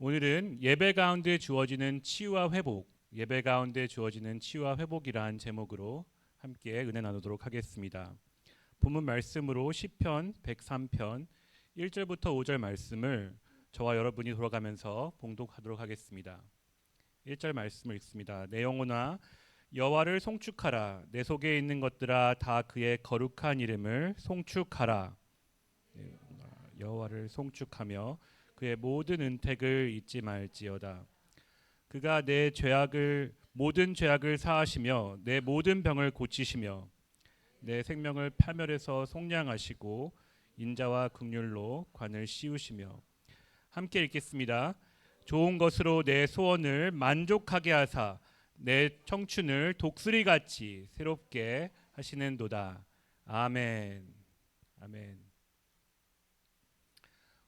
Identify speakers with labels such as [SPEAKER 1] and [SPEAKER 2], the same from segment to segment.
[SPEAKER 1] 오늘은 예배 가운데 주어지는 치유와 회복, 예배 가운데 주어지는 치유와 회복이란 제목으로 함께 은혜 나누도록 하겠습니다. 본문 말씀으로 시편 103편 1절부터 5절 말씀을 저와 여러분이 돌아가면서 봉독하도록 하겠습니다. 1절 말씀을 읽습니다. 내 영혼아 여호와를 송축하라 내 속에 있는 것들아 다 그의 거룩한 이름을 송축하라 내 영혼아, 여호와를 송축하며 그의 모든 은택을 잊지 말지어다. 그가 내 죄악을 모든 죄악을 사하시며 내 모든 병을 고치시며 내 생명을 파멸해서 속량하시고 인자와 긍휼로 관을 씌우시며 함께 읽겠습니다. 좋은 것으로 내 소원을 만족하게 하사 내 청춘을 독수리 같이 새롭게 하시는도다. 아멘. 아멘.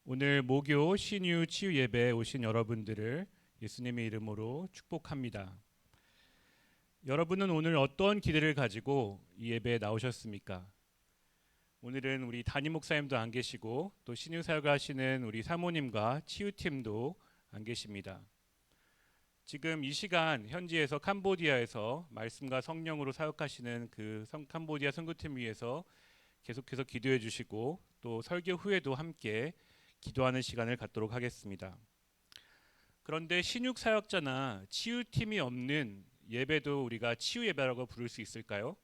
[SPEAKER 1] 오늘 모교 신유 치유 예배에 오신 여러분들을 예수님의 이름으로 축복합니다. 여러분은 오늘 어떤 기대를 가지고 이 예배에 나오셨습니까? 오늘은 우리 담임 목사님도 안 계시고 또 신유 사역 하시는 우리 사모님과 치유팀도 안 계십니다. 지금 이 시간 현지에서 캄보디아에서 말씀과 성령으로 사역하시는 그 성, 캄보디아 선교팀 위해서 계속해서 기도해 주시고 또 설교 후에도 함께 기도하는 시간을 갖도록 하겠습니다. 그런데 신육 사역자나 치유팀이 없는 예배도 우리가 치유 예배라고 부를 수 있을까요?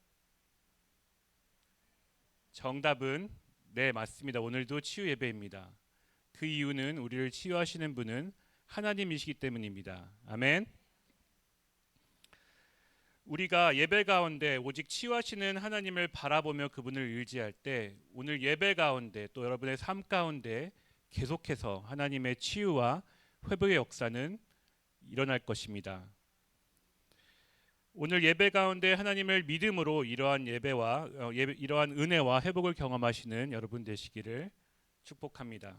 [SPEAKER 1] 정답은 네, 맞습니다. 오늘도 치유 예배입니다. 그 이유는 우리를 치유하시는 분은 하나님이시기 때문입니다. 아멘. 우리가 예배 가운데 오직 치유하시는 하나님을 바라보며 그분을 의지할 때 오늘 예배 가운데 또 여러분의 삶 가운데 계속해서 하나님의 치유와 회복의 역사는 일어날 것입니다. 오늘 예배 가운데 하나님을 믿음으로 이러한 예배와 어, 예배, 이러한 은혜와 회복을 경험하시는 여러분 되시기를 축복합니다.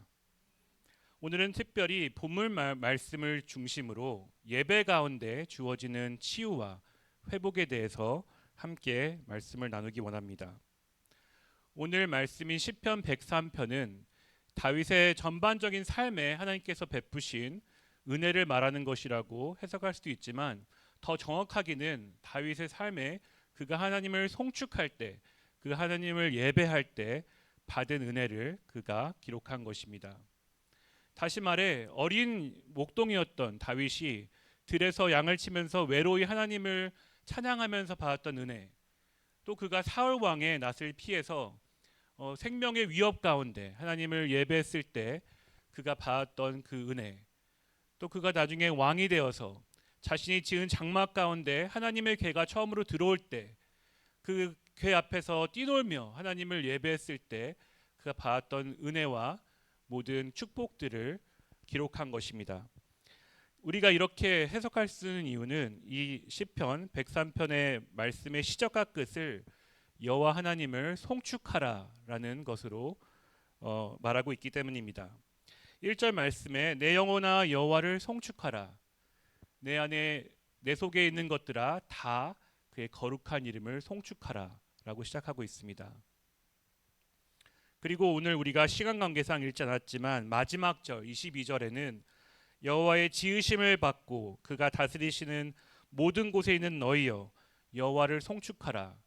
[SPEAKER 1] 오늘은 특별히 본문 말, 말씀을 중심으로 예배 가운데 주어지는 치유와 회복에 대해서 함께 말씀을 나누기 원합니다. 오늘 말씀인 시편 103편은 다윗의 전반적인 삶에 하나님께서 베푸신 은혜를 말하는 것이라고 해석할 수도 있지만 더 정확하게는 다윗의 삶에 그가 하나님을 송축할 때, 그 하나님을 예배할 때 받은 은혜를 그가 기록한 것입니다. 다시 말해 어린 목동이었던 다윗이 들에서 양을 치면서 외로이 하나님을 찬양하면서 받았던 은혜, 또 그가 사울 왕의 낯을 피해서 어, 생명의 위협 가운데 하나님을 예배했을 때 그가 받았던 그 은혜, 또 그가 나중에 왕이 되어서 자신이 지은 장막 가운데 하나님의 괴가 처음으로 들어올 때 그 괴 앞에서 뛰놀며 하나님을 예배했을 때 그가 받았던 은혜와 모든 축복들을 기록한 것입니다. 우리가 이렇게 해석할 수 있는 이유는 이 시편 103편의 말씀의 시작과 끝을 여호와 하나님을 송축하라라는 것으로 어, 말하고 있기 때문입니다. 1절 말씀에 내 영혼아 여호와를 송축하라 내 안에 내 속에 있는 것들아 다 그의 거룩한 이름을 송축하라라고 시작하고 있습니다. 그리고 오늘 우리가 시간 관계상 읽지 않았지만 마지막 절 22절에는 여호와의 지으심을 받고 그가 다스리시는 모든 곳에 있는 너희여 여호와를 송축하라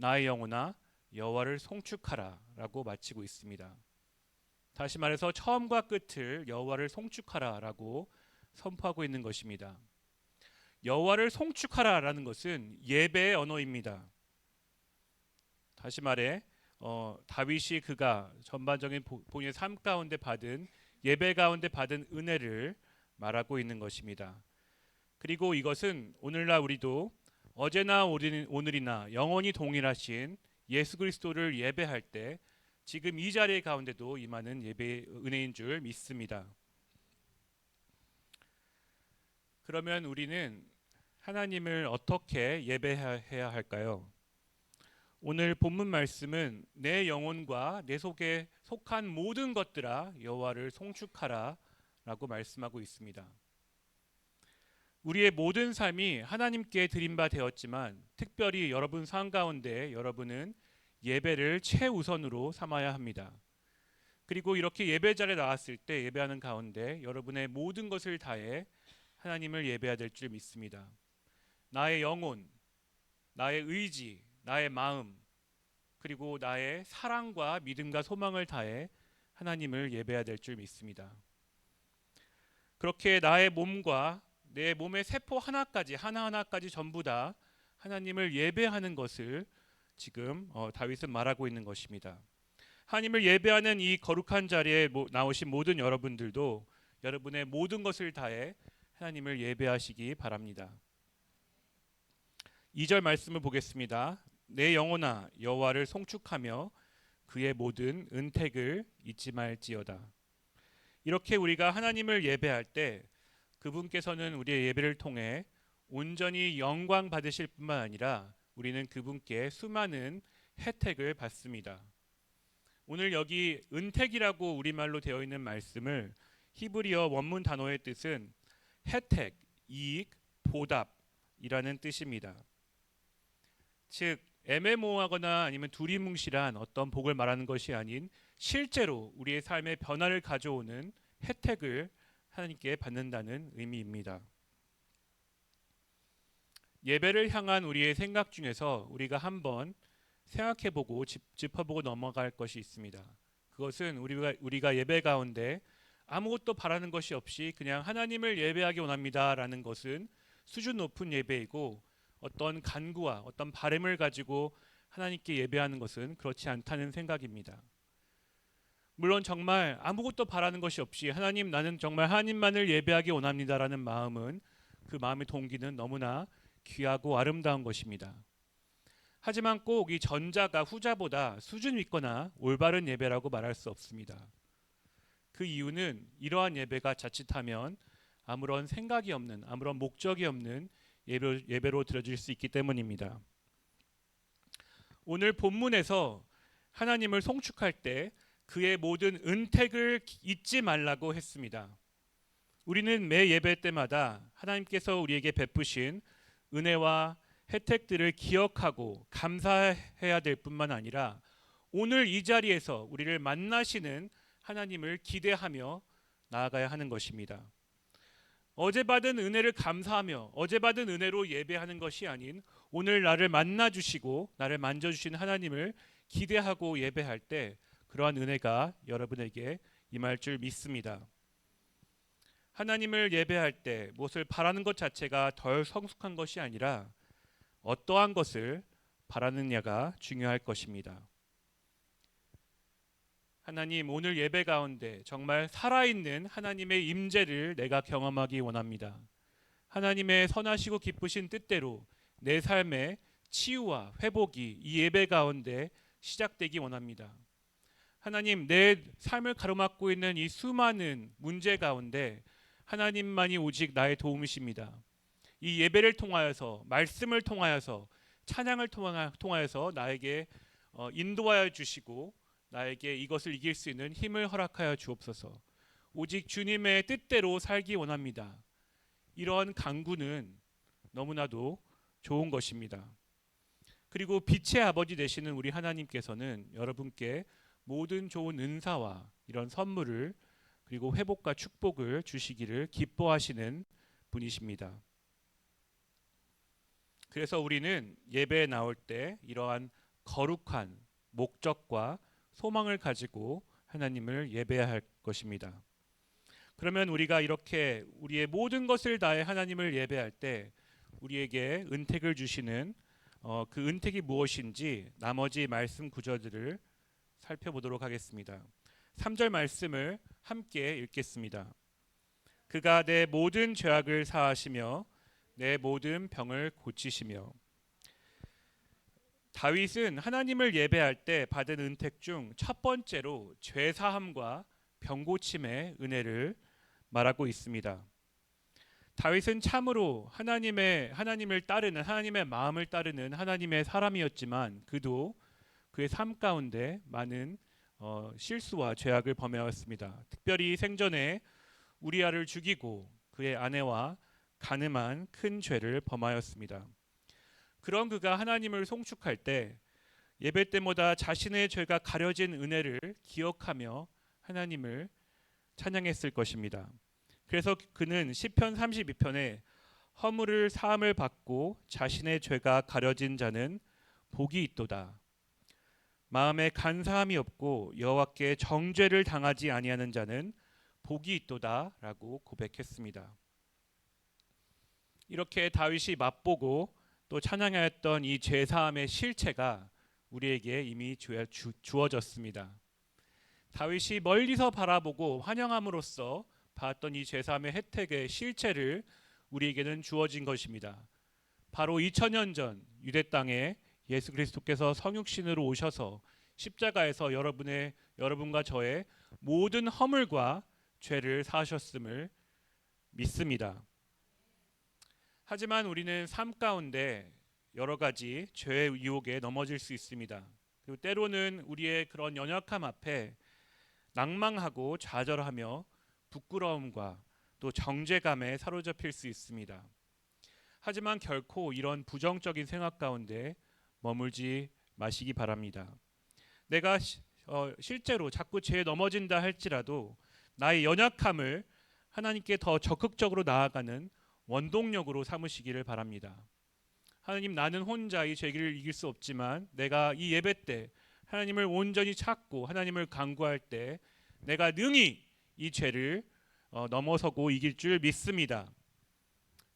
[SPEAKER 1] 나의 영혼아 여호와를 송축하라라고 마치고 있습니다. 다시 말해서 처음과 끝을 여호와를 송축하라라고 선포하고 있는 것입니다. 여호와를 송축하라라는 것은 예배의 언어입니다. 다시 말해 어, 다윗이 그가 전반적인 본인의 삶 가운데 받은 예배 가운데 받은 은혜를 말하고 있는 것입니다. 그리고 이것은 오늘날 우리도 어제나 오늘이나 영원히 동일하신 예수 그리스도를 예배할 때 지금 이 자리 가운데도 임하는 예배 은혜인 줄 믿습니다. 그러면 우리는 하나님을 어떻게 예배해야 할까요? 오늘 본문 말씀은 내 영혼과 내 속에 속한 모든 것들아 여호와를 송축하라라고 말씀하고 있습니다. 우리의 모든 삶이 하나님께 드린 바 되었지만 특별히 여러분 삶 가운데 여러분은 예배를 최우선으로 삼아야 합니다. 그리고 이렇게 예배 자리에 나왔을 때 예배하는 가운데 여러분의 모든 것을 다해 하나님을 예배해야 될 줄 믿습니다. 나의 영혼, 나의 의지, 나의 마음, 그리고 나의 사랑과 믿음과 소망을 다해 하나님을 예배해야 될 줄 믿습니다. 그렇게 나의 몸과 내 몸의 세포 하나까지 하나하나까지 전부 다 하나님을 예배하는 것을 지금 어, 다윗은 말하고 있는 것입니다. 하나님을 예배하는 이 거룩한 자리에 모, 나오신 모든 여러분들도 여러분의 모든 것을 다해 하나님을 예배하시기 바랍니다. 2절 말씀을 보겠습니다. 내 영혼아 여호와를 송축하며 그의 모든 은택을 잊지 말지어다. 이렇게 우리가 하나님을 예배할 때 그분께서는 우리의 예배를 통해 온전히 영광 받으실 뿐만 아니라 우리는 그분께 수많은 혜택을 받습니다. 오늘 여기 은택이라고 우리말로 되어 있는 말씀을 히브리어 원문 단어의 뜻은 혜택, 이익, 보답이라는 뜻입니다. 즉 애매모호하거나 아니면 두리뭉실한 어떤 복을 말하는 것이 아닌 실제로 우리의 삶의 변화를 가져오는 혜택을 하나님께 받는다는 의미입니다. 예배를 향한 우리의 생각 중에서 우리가 한번 생각해보고 짚어보고 넘어갈 것이 있습니다. 그것은 우리가 우리가 예배 가운데 아무것도 바라는 것이 없이 그냥 하나님을 예배하기 원합니다라는 것은 수준 높은 예배이고 어떤 간구와 어떤 바램을 가지고 하나님께 예배하는 것은 그렇지 않다는 생각입니다. 물론 정말 아무것도 바라는 것이 없이 하나님 나는 정말 하나님만을 예배하기 원합니다라는 마음은 그 마음의 동기는 너무나 귀하고 아름다운 것입니다. 하지만 꼭 이 전자가 후자보다 수준 있거나 올바른 예배라고 말할 수 없습니다. 그 이유는 이러한 예배가 자칫하면 아무런 생각이 없는 아무런 목적이 없는 예배, 예배로 드려질 수 있기 때문입니다. 오늘 본문에서 하나님을 송축할 때 그의 모든 은택을 잊지 말라고 했습니다. 우리는 매 예배 때마다 하나님께서 우리에게 베푸신 은혜와 혜택들을 기억하고 감사해야 될 뿐만 아니라 오늘 이 자리에서 우리를 만나시는 하나님을 기대하며 나아가야 하는 것입니다. 어제 받은 은혜를 감사하며 어제 받은 은혜로 예배하는 것이 아닌 오늘 나를 만나 주시고 나를 만져 주신 하나님을 기대하고 예배할 때 그러한 은혜가 여러분에게 임할 줄 믿습니다. 하나님을 예배할 때 무엇을 바라는 것 자체가 덜 성숙한 것이 아니라 어떠한 것을 바라느냐가 중요할 것입니다. 하나님 오늘 예배 가운데 정말 살아있는 하나님의 임재를 내가 경험하기 원합니다. 하나님의 선하시고 기쁘신 뜻대로 내 삶의 치유와 회복이 이 예배 가운데 시작되기 원합니다. 하나님 내 삶을 가로막고 있는 이 수많은 문제 가운데 하나님만이 오직 나의 도움이십니다. 이 예배를 통하여서 말씀을 통하여서 찬양을 통하여서 나에게 어, 인도하여 주시고 나에게 이것을 이길 수 있는 힘을 허락하여 주옵소서. 오직 주님의 뜻대로 살기 원합니다. 이러한 강구는 너무나도 좋은 것입니다. 그리고 빛의 아버지 되시는 우리 하나님께서는 여러분께 모든 좋은 은사와 이런 선물을 그리고 회복과 축복을 주시기를 기뻐하시는 분이십니다. 그래서 우리는 예배에 나올 때 이러한 거룩한 목적과 소망을 가지고 하나님을 예배해야 할 것입니다. 그러면 우리가 이렇게 우리의 모든 것을 다해 하나님을 예배할 때 우리에게 은택을 주시는 어, 그 은택이 무엇인지 나머지 말씀 구절들을 살펴보도록 하겠습니다. 3절 말씀을 함께 읽겠습니다. 그가 내 모든 죄악을 사하시며 내 모든 병을 고치시며 다윗은 하나님을 예배할 때 받은 은택 중 첫 번째로 죄 사함과 병 고침의 은혜를 말하고 있습니다. 다윗은 참으로 하나님의 하나님을 따르는 하나님의 마음을 따르는 하나님의 사람이었지만 그도 그의 삶 가운데 많은 어, 실수와 죄악을 범해왔습니다. 특별히 생전에 우리아를 죽이고 그의 아내와 가늠한 큰 죄를 범하였습니다. 그런 그가 하나님을 송축할 때 예배 때마다 자신의 죄가 가려진 은혜를 기억하며 하나님을 찬양했을 것입니다. 그래서 그는 시편 32편에 허물을 사함을 받고 자신의 죄가 가려진 자는 복이 있도다. 마음에 간사함이 없고 여호와께 정죄를 당하지 아니하는 자는 복이 있도다라고 고백했습니다. 이렇게 다윗이 맛보고 또 찬양하였던 이 죄사함의 실체가 우리에게 이미 주어졌습니다. 다윗이 멀리서 바라보고 환영함으로써 받았던 이 죄사함의 혜택의 실체를 우리에게는 주어진 것입니다. 바로 2000년 전 유대 땅에 예수 그리스도께서 성육신으로 오셔서 십자가에서 여러분의 여러분과 저의 모든 허물과 죄를 사하셨음을 믿습니다. 하지만 우리는 삶 가운데 여러 가지 죄의 유혹에 넘어질 수 있습니다. 그리고 때로는 우리의 그런 연약함 앞에 낭망하고 좌절하며 부끄러움과 또 정죄감에 사로잡힐 수 있습니다. 하지만 결코 이런 부정적인 생각 가운데 머물지 마시기 바랍니다. 내가 시- 어, 실제로 자꾸 죄에 넘어진다 할지라도 나의 연약함을 하나님께 더 적극적으로 나아가는 원동력으로 삼으시기를 바랍니다. 하나님 나는 혼자 이 죄를 이길 수 없지만 내가 이 예배 때 하나님을 온전히 찾고 하나님을 간구할 때 내가 능히 이 죄를 어, 넘어서고 이길 줄 믿습니다.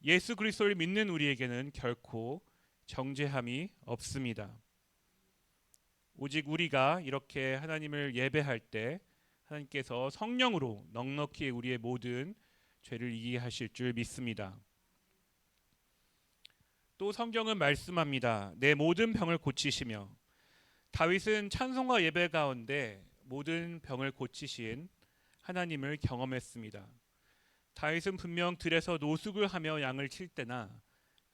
[SPEAKER 1] 예수 그리스도를 믿는 우리에게는 결코 정죄함이 없습니다. 오직 우리가 이렇게 하나님을 예배할 때 하나님께서 성령으로 넉넉히 우리의 모든 죄를 이기게 하실 줄 믿습니다. 또 성경은 말씀합니다. 내 모든 병을 고치시며 다윗은 찬송과 예배 가운데 모든 병을 고치신 하나님을 경험했습니다. 다윗은 분명 들에서 노숙을 하며 양을 칠 때나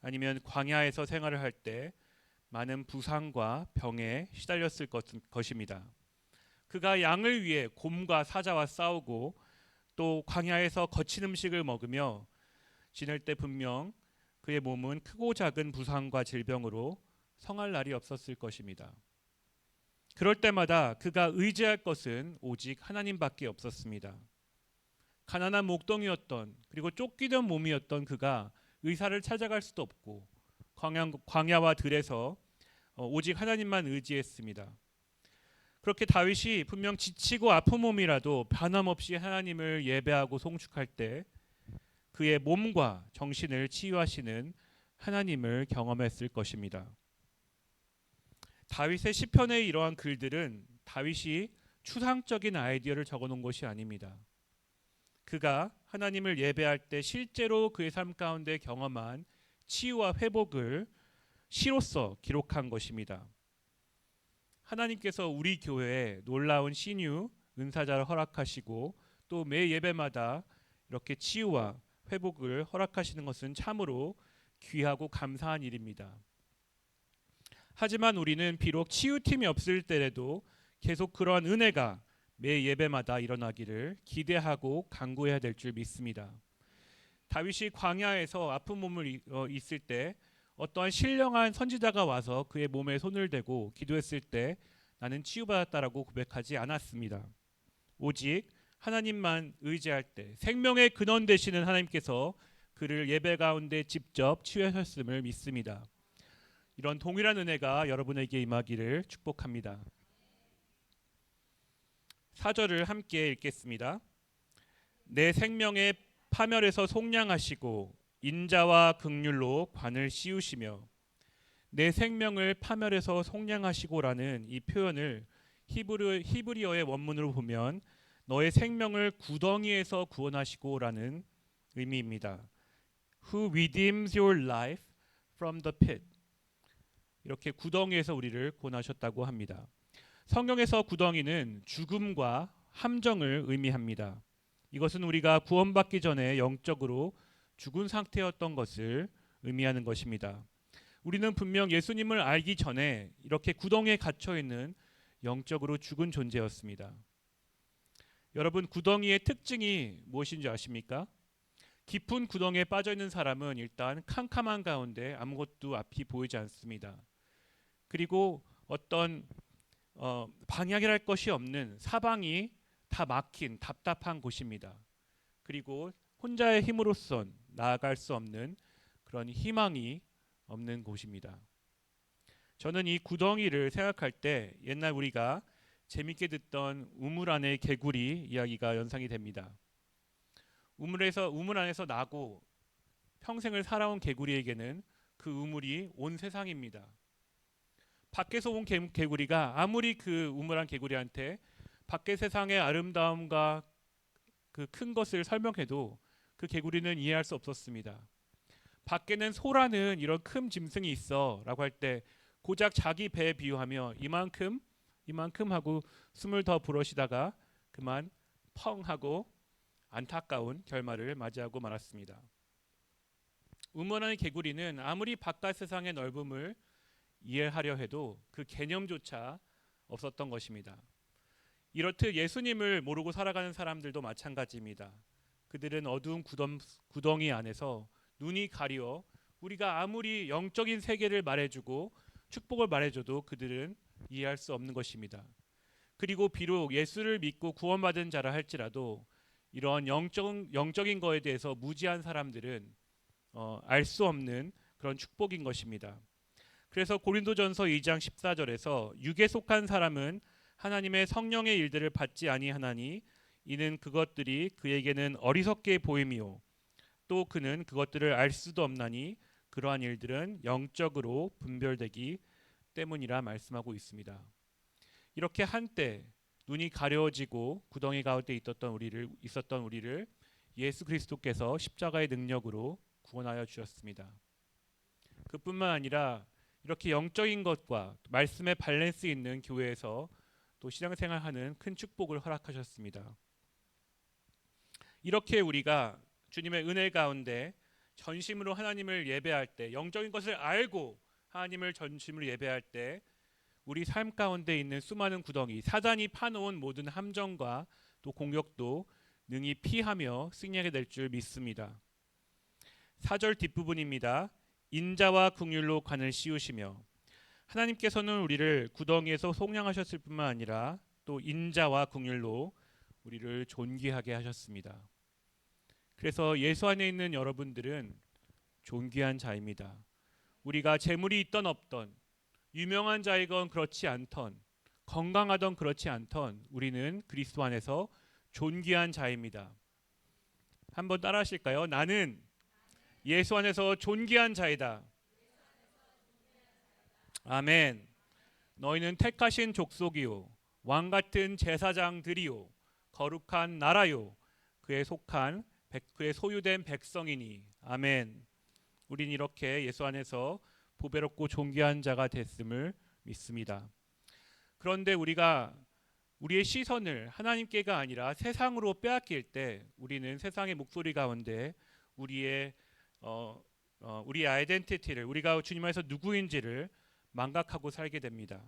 [SPEAKER 1] 아니면 광야에서 생활을 할 때 많은 부상과 병에 시달렸을 것, 것입니다. 그가 양을 위해 곰과 사자와 싸우고 또 광야에서 거친 음식을 먹으며 지낼 때 분명 그의 몸은 크고 작은 부상과 질병으로 성할 날이 없었을 것입니다. 그럴 때마다 그가 의지할 것은 오직 하나님밖에 없었습니다. 가난한 목동이었던 그리고 쫓기던 몸이었던 그가 의사를 찾아갈 수도 없고 광야, 광야와 들에서 어, 오직 하나님만 의지했습니다. 그렇게 다윗이 분명 지치고 아픈 몸이라도 변함없이 하나님을 예배하고 송축할 때 그의 몸과 정신을 치유하시는 하나님을 경험했을 것입니다. 다윗의 시편의 이러한 글들은 다윗이 추상적인 아이디어를 적어놓은 것이 아닙니다. 그가 하나님을 예배할 때 실제로 그의 삶 가운데 경험한 치유와 회복을 시로써 기록한 것입니다. 하나님께서 우리 교회에 놀라운 신유 은사자를 허락하시고 또 매 예배마다 이렇게 치유와 회복을 허락하시는 것은 참으로 귀하고 감사한 일입니다. 하지만 우리는 비록 치유팀이 없을 때라도 계속 그러한 은혜가 매 예배마다 일어나기를 기대하고 간구해야 될 줄 믿습니다. 다윗이 광야에서 아픈 몸을 이- 어, 있을 때 어떠한 신령한 선지자가 와서 그의 몸에 손을 대고 기도했을 때 나는 치유받았다라고 고백하지 않았습니다. 오직 하나님만 의지할 때 생명의 근원 되시는 하나님께서 그를 예배 가운데 직접 치유하셨음을 믿습니다. 이런 동일한 은혜가 여러분에게 임하기를 축복합니다. 사절을 함께 읽겠습니다. 내 생명의 파멸에서 속량하시고 인자와 극률로 관을 씌우시며 내 생명을 파멸에서 속량하시고라는 이 표현을 히브리 히브리어의 원문으로 보면 너의 생명을 구덩이에서 구원하시고라는 의미입니다. Who redeems your life from the pit. 이렇게 구덩이에서 우리를 구원하셨다고 합니다. 성경에서 구덩이는 죽음과 함정을 의미합니다. 이것은 우리가 구원받기 전에 영적으로 죽은 상태였던 것을 의미하는 것입니다. 우리는 분명 예수님을 알기 전에 이렇게 구덩이에 갇혀 있는 영적으로 죽은 존재였습니다. 여러분 구덩이의 특징이 무엇인지 아십니까? 깊은 구덩이에 빠져 있는 사람은 일단 캄캄한 가운데 아무것도 앞이 보이지 않습니다. 그리고 어떤 어, 방향이랄 것이 없는 사방이 다 막힌 답답한 곳입니다. 그리고 혼자의 힘으로선 나아갈 수 없는 그런 희망이 없는 곳입니다. 저는 이 구덩이를 생각할 때 옛날 우리가 재밌게 듣던 우물 안의 개구리 이야기가 연상이 됩니다. 우물에서 우물 안에서 나고 평생을 살아온 개구리에게는 그 우물이 온 세상입니다. 밖에서 온 개, 개구리가 아무리 그 우물한 개구리한테 밖의 세상의 아름다움과 그 큰 것을 설명해도 그 개구리는 이해할 수 없었습니다. 밖에는 소라는 이런 큰 짐승이 있어라고 할 때 고작 자기 배에 비유하며 이만큼 이만큼 하고 숨을 더 불어쉬다가 그만 펑 하고 안타까운 결말을 맞이하고 말았습니다. 우물안의 개구리는 아무리 바깥 세상의 넓음을 이해하려 해도 그 개념조차 없었던 것입니다. 이렇듯 예수님을 모르고 살아가는 사람들도 마찬가지입니다. 그들은 어두운 구덩, 구덩이 안에서 눈이 가려 우리가 아무리 영적인 세계를 말해주고 축복을 말해줘도 그들은 이해할 수 없는 것입니다. 그리고 비록 예수를 믿고 구원받은 자라 할지라도 이러한 영적, 영적인 거에 대해서 무지한 사람들은 어, 알 수 없는 그런 축복인 것입니다. 그래서 고린도전서 2장 14절에서 육에 속한 사람은 하나님의 성령의 일들을 받지 아니하나니 이는 그것들이 그에게는 어리석게 보임이요 또 그는 그것들을 알 수도 없나니 그러한 일들은 영적으로 분별되기 때문이라 말씀하고 있습니다. 이렇게 한때 눈이 가려지고 구덩이 가운데 있었던 우리를 있었던 우리를 예수 그리스도께서 십자가의 능력으로 구원하여 주셨습니다. 그뿐만 아니라 이렇게 영적인 것과 말씀의 밸런스 있는 교회에서 또 신앙생활하는 큰 축복을 허락하셨습니다. 이렇게 우리가 주님의 은혜 가운데 전심으로 하나님을 예배할 때 영적인 것을 알고 하나님을 전심으로 예배할 때 우리 삶 가운데 있는 수많은 구덩이 사단이 파놓은 모든 함정과 또 공격도 능히 피하며 승리하게 될 줄 믿습니다. 4절 뒷부분입니다. 인자와 긍휼로 관을 씌우시며 하나님께서는 우리를 구덩이에서 속량하셨을 뿐만 아니라 또 인자와 긍휼로 우리를 존귀하게 하셨습니다. 그래서 예수 안에 있는 여러분들은 존귀한 자입니다. 우리가 재물이 있던 없던 유명한 자이건 그렇지 않던 건강하던 그렇지 않던 우리는 그리스도 안에서 존귀한 자입니다. 한번 따라 하실까요? 나는 예수 안에서 존귀한 자이다. 아멘. 너희는 택하신 족속이요 왕 같은 제사장들이요 거룩한 나라요 그에 속한 백, 그의 소유된 백성이니 아멘. 우린 이렇게 예수 안에서 보배롭고 존귀한 자가 됐음을 믿습니다. 그런데 우리가 우리의 시선을 하나님께가 아니라 세상으로 빼앗길 때 우리는 세상의 목소리 가운데 우리의 어, 어, 우리의 아이덴티티를 우리가 주님 안에서 누구인지를 망각하고 살게 됩니다.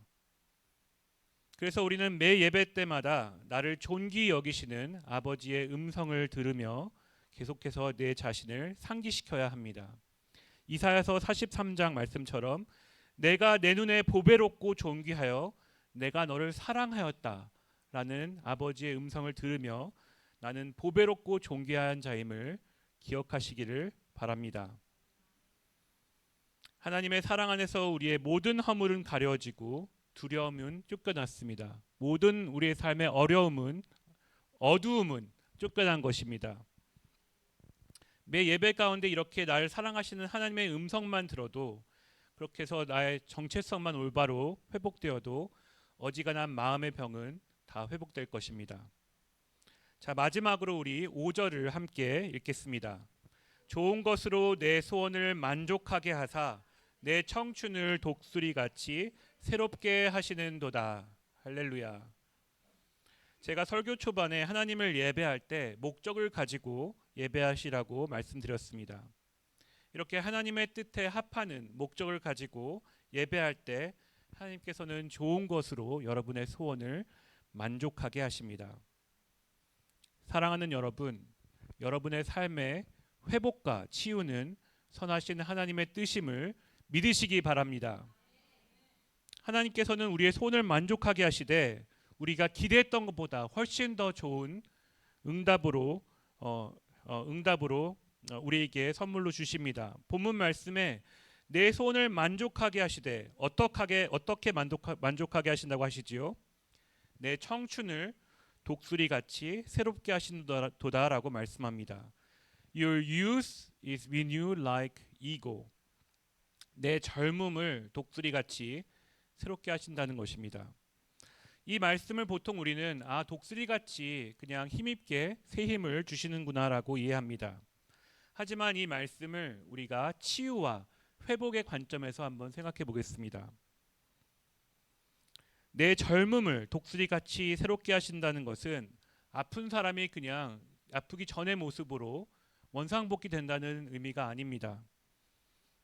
[SPEAKER 1] 그래서 우리는 매 예배 때마다 나를 존귀 여기시는 아버지의 음성을 들으며 계속해서 내 자신을 상기시켜야 합니다. 이사야서 43장 말씀처럼 내가 내 눈에 보배롭고 존귀하여 내가 너를 사랑하였다라는 아버지의 음성을 들으며 나는 보배롭고 존귀한 자임을 기억하시기를 바랍니다. 하나님의 사랑 안에서 우리의 모든 허물은 가려지고 두려움은 쫓겨났습니다. 모든 우리의 삶의 어려움은 어두움은 쫓겨난 것입니다. 매 예배 가운데 이렇게 나를 사랑하시는 하나님의 음성만 들어도 그렇게 해서 나의 정체성만 올바로 회복되어도 어지간한 마음의 병은 다 회복될 것입니다. 자, 마지막으로 우리 5절을 함께 읽겠습니다. 좋은 것으로 내 소원을 만족하게 하사 내 청춘을 독수리 같이 새롭게 하시는도다. 할렐루야. 제가 설교 초반에 하나님을 예배할 때 목적을 가지고 예배하시라고 말씀드렸습니다. 이렇게 하나님의 뜻에 합하는 목적을 가지고 예배할 때 하나님께서는 좋은 것으로 여러분의 소원을 만족하게 하십니다. 사랑하는 여러분, 여러분의 삶의 회복과 치유는 선하신 하나님의 뜻임을 믿으시기 바랍니다. 하나님께서는 우리의 손을 만족하게 하시되 우리가 기대했던 것보다 훨씬 더 좋은 응답으로 어, 어, 응답으로 어, 우리에게 선물로 주십니다. 본문 말씀에 내 손을 만족하게 하시되 어떻게 어떻게 만족하, 만족하게 하신다고 하시지요? 내 청춘을 독수리 같이 새롭게 하신도다라고 말씀합니다. Your youth is renewed like eagle. 내 젊음을 독수리 같이 새롭게 하신다는 것입니다. 이 말씀을 보통 우리는 아 독수리 같이 그냥 힘있게 새 힘을 주시는구나라고 이해합니다. 하지만 이 말씀을 우리가 치유와 회복의 관점에서 한번 생각해 보겠습니다. 내 젊음을 독수리 같이 새롭게 하신다는 것은 아픈 사람이 그냥 아프기 전의 모습으로 원상복귀 된다는 의미가 아닙니다.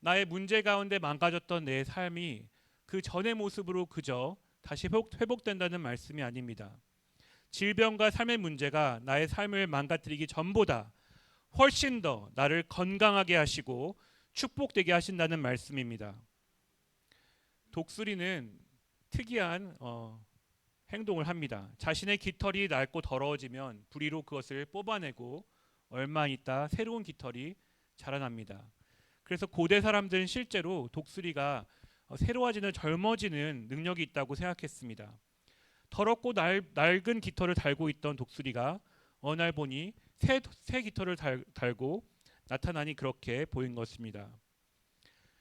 [SPEAKER 1] 나의 문제 가운데 망가졌던 내 삶이 그 전의 모습으로 그저 다시 회복, 회복된다는 말씀이 아닙니다. 질병과 삶의 문제가 나의 삶을 망가뜨리기 전보다 훨씬 더 나를 건강하게 하시고 축복되게 하신다는 말씀입니다. 독수리는 특이한 어, 행동을 합니다. 자신의 깃털이 낡고 더러워지면 부리로 그것을 뽑아내고 얼마 있다 새로운 깃털이 자라납니다. 그래서 고대 사람들은 실제로 독수리가 어, 새로워지는 젊어지는 능력이 있다고 생각했습니다. 더럽고 날, 낡은 깃털을 달고 있던 독수리가 어느 날 보니 새, 새 깃털을 달, 달고 나타나니 그렇게 보인 것입니다.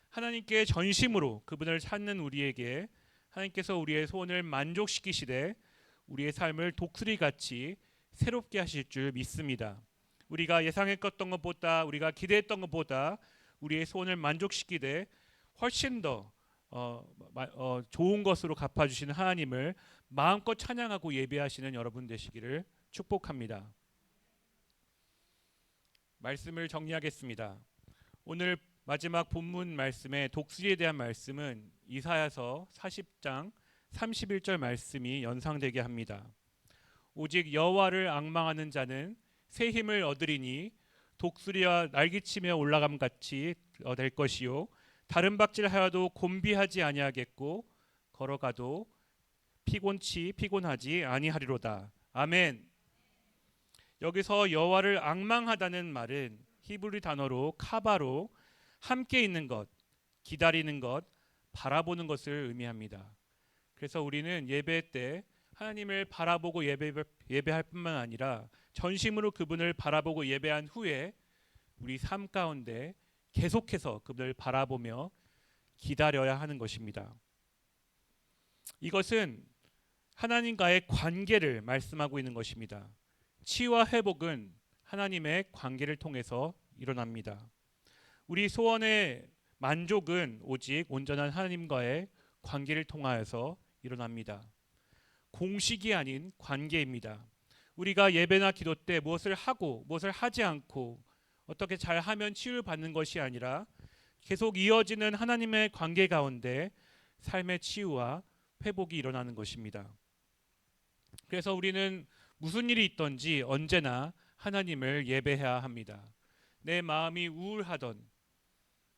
[SPEAKER 1] 하나님께 전심으로 그분을 찾는 우리에게 하나님께서 우리의 소원을 만족시키시되 우리의 삶을 독수리 같이 새롭게 하실 줄 믿습니다. 우리가 예상했던 것보다 우리가 기대했던 것보다 우리의 소원을 만족시키되 훨씬 더 어, 어, 좋은 것으로 갚아주시는 하나님을 마음껏 찬양하고 예배하시는 여러분 되시기를 축복합니다. 말씀을 정리하겠습니다. 오늘 마지막 본문 말씀의 독수리에 대한 말씀은 이사야서 40장 31절 말씀이 연상되게 합니다. 오직 여호와를 앙망하는 자는 새 힘을 얻으리니 독수리와 날개치며 올라감 같이 어, 될 것이요 다른 박질하여도 곤비하지 아니하겠고 걸어가도 피곤치 피곤하지 아니하리로다. 아멘. 여기서 여호와를 앙망하다는 말은 히브리 단어로 카바로 함께 있는 것, 기다리는 것, 바라보는 것을 의미합니다. 그래서 우리는 예배 때 하나님을 바라보고 예배, 예배할 뿐만 아니라 전심으로 그분을 바라보고 예배한 후에 우리 삶 가운데 계속해서 그분을 바라보며 기다려야 하는 것입니다. 이것은 하나님과의 관계를 말씀하고 있는 것입니다. 치유와 회복은 하나님의 관계를 통해서 일어납니다. 우리 소원의 만족은 오직 온전한 하나님과의 관계를 통하여서 일어납니다. 공식이 아닌 관계입니다. 우리가 예배나 기도 때 무엇을 하고 무엇을 하지 않고 어떻게 잘 하면 치유를 받는 것이 아니라 계속 이어지는 하나님의 관계 가운데 삶의 치유와 회복이 일어나는 것입니다. 그래서 우리는 무슨 일이 있던지 언제나 하나님을 예배해야 합니다. 내 마음이 우울하던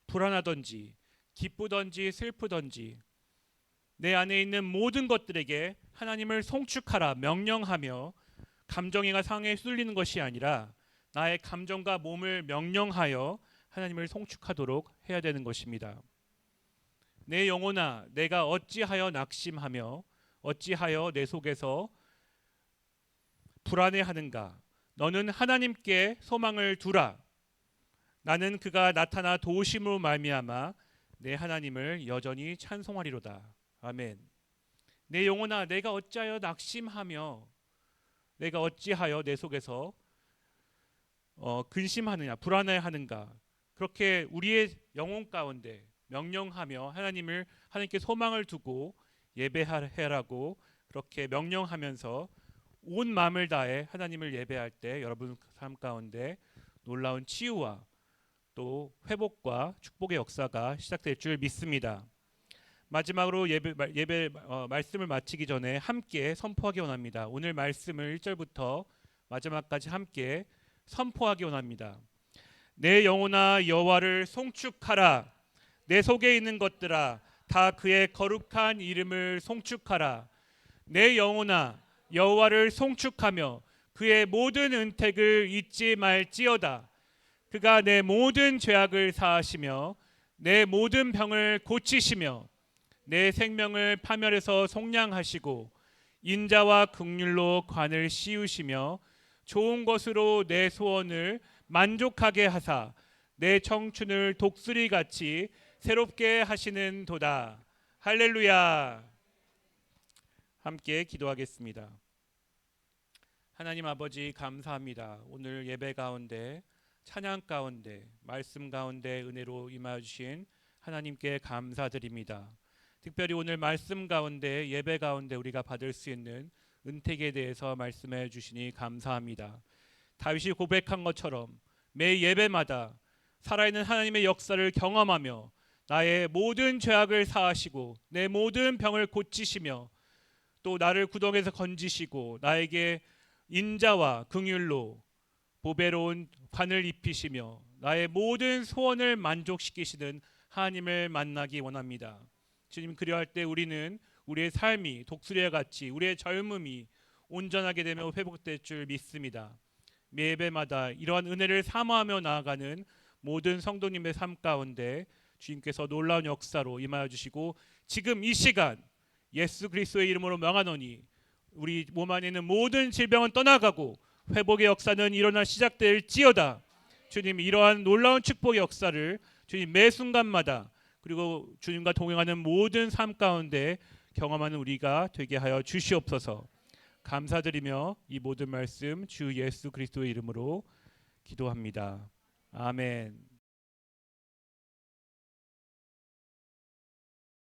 [SPEAKER 1] 불안하던지 기쁘던지 슬프던지 내 안에 있는 모든 것들에게 하나님을 송축하라 명령하며 감정이가 상에 쏠리는 것이 아니라 나의 감정과 몸을 명령하여 하나님을 송축하도록 해야 되는 것입니다. 내 영혼아 내가 어찌하여 낙심하며 어찌하여 내 속에서 불안해하는가 너는 하나님께 소망을 두라 나는 그가 나타나 도우심으로 말미암아 내 하나님을 여전히 찬송하리로다. 아멘. 내 영혼아 내가 어찌하여 낙심하며 내가 어찌하여 내 속에서 어, 근심하느냐 불안해하는가 그렇게 우리의 영혼 가운데 명령하며 하나님을 하나님께 소망을 두고 예배하라고 그렇게 명령하면서 온 마음을 다해 하나님을 예배할 때 여러분 삶 가운데 놀라운 치유와 또 회복과 축복의 역사가 시작될 줄 믿습니다. 마지막으로 예배, 예배 어, 말씀을 마치기 전에 함께 선포하기 원합니다. 오늘 말씀을 1절부터 마지막까지 함께 선포하기 원합니다. 내 영혼아 여호와를 송축하라 내 속에 있는 것들아 다 그의 거룩한 이름을 송축하라 내 영혼아 여호와를 송축하며 그의 모든 은택을 잊지 말지어다. 그가 내 모든 죄악을 사하시며 내 모든 병을 고치시며 내 생명을 파멸해서 속량하시고 인자와 극률로 관을 씌우시며 좋은 것으로 내 소원을 만족하게 하사 내 청춘을 독수리 같이 새롭게 하시는 도다. 할렐루야. 함께 기도하겠습니다. 하나님 아버지 감사합니다. 오늘 예배 가운데 찬양 가운데 말씀 가운데 은혜로 임하여 주신 하나님께 감사드립니다. 특별히 오늘 말씀 가운데 예배 가운데 우리가 받을 수 있는 은택에 대해서 말씀해 주시니 감사합니다. 다윗이 고백한 것처럼 매 예배마다 살아있는 하나님의 역사를 경험하며 나의 모든 죄악을 사하시고 내 모든 병을 고치시며 또 나를 구덩에서 건지시고 나에게 인자와 긍휼로 보배로운 관을 입히시며 나의 모든 소원을 만족시키시는 하나님을 만나기 원합니다. 주님 그리할 때 우리는 우리의 삶이 독수리와 같이 우리의 젊음이 온전하게 되며 회복될 줄 믿습니다. 매 예배마다 이러한 은혜를 사모하며 나아가는 모든 성도님의 삶 가운데 주님께서 놀라운 역사로 임하여 주시고 지금 이 시간 예수 그리스도의 이름으로 명하노니 우리 몸 안에 있는 모든 질병은 떠나가고 회복의 역사는 일어나 시작될지어다. 주님 이러한 놀라운 축복의 역사를 주님 매 순간마다 그리고 주님과 동행하는 모든 삶 가운데 경험하는 우리가 되게 하여 주시옵소서. 감사드리며 이 모든 말씀 주 예수 그리스도의 이름으로 기도합니다. 아멘.